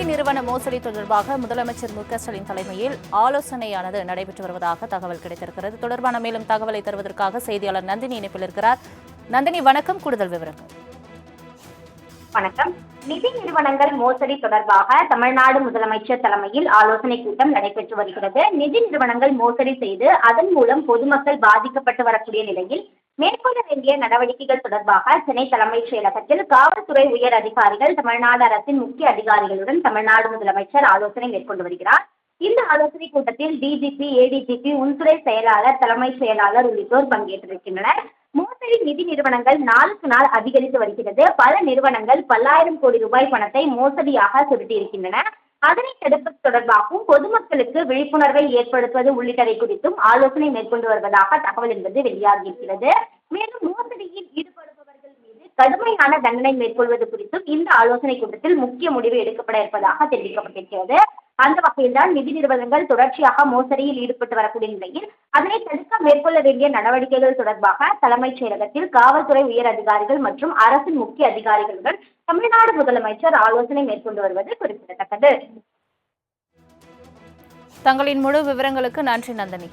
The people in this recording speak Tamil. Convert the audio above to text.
நிதி நிறுவன மோசடி தொடர்பாக முதலமைச்சர் மு ஸ்டாலின் தலைமையில் ஆலோசனையானது நடைபெற்று வருவதாக தகவல் கிடைத்திருக்கிறது. தொடர்பான மேலும் தகவலை தருவதற்காக செய்தியாளர் நந்தினி இணைப்பில் இருக்கிறார். நந்தினி வணக்கம். கூடுதல் விவரங்கள். வணக்கம். நிதி நிறுவனங்கள் மோசடி தொடர்பாக தமிழ்நாடு முதலமைச்சர் தலைமையில் ஆலோசனை கூட்டம் நடைபெற்று வருகிறது. நிதி நிறுவனங்கள் மோசடி செய்து அதன் மூலம் பொதுமக்கள் பாதிக்கப்பட்டு வரக்கூடிய நிலையில் மேற்கொள்ள வேண்டிய நடவடிக்கைகள் தொடர்பாக சென்னை தலைமைச் செயலகத்தில் காவல்துறை உயர் அதிகாரிகள் தமிழ்நாடு அரசின் முக்கிய அதிகாரிகளுடன் தமிழ்நாடு முதலமைச்சர் ஆலோசனை மேற்கொண்டு வருகிறார். இந்த ஆலோசனை கூட்டத்தில் டிஜிபி ஏடிஜிபி உள்துறை செயலாளர் தலைமைச் செயலாளர் உள்ளிட்டோர் பங்கேற்றிருக்கின்றனர். மோசடி நிதி நிறுவனங்கள் நாளுக்கு நாள் அதிகரித்து வருகிறது. பல நிறுவனங்கள் பல்லாயிரம் கோடி ரூபாய் பணத்தை மோசடியாக சுருட்டியிருக்கின்றன. அதனை தடுப்பது தொடர்பாகவும் பொதுமக்களுக்கு விழிப்புணர்வை ஏற்படுத்துவது உள்ளிட்டவை குறித்தும் ஆலோசனை மேற்கொண்டு வருவதாக தகவல் என்பது வெளியாகியிருக்கிறது. மேலும் மோசடியில் ஈடுபடுபவர்கள் மீது கடுமையான தண்டனை மேற்கொள்வது குறித்தும் இந்த ஆலோசனை கூட்டத்தில் முக்கிய முடிவு எடுக்கப்பட இருப்பதாக தெரிவிக்கப்பட்டிருக்கிறது. அந்த வகையில்தான் நிதி நிறுவனங்கள் தொடர்ச்சியாக மோசடியில் ஈடுபட்டு வரக்கூடிய நிலையில் அதனை தடுக்க மேற்கொள்ள வேண்டிய நடவடிக்கைகள் தொடர்பாக தலைமைச் செயலகத்தில் காவல்துறை உயர் அதிகாரிகள் மற்றும் அரசின் முக்கிய அதிகாரிகளுடன் தமிழ்நாடு முதலமைச்சர் ஆலோசனை மேற்கொண்டு வருவது குறிப்பிடத்தக்கது. தங்களின் முழு விவரங்களுக்கு நன்றி நந்தினி.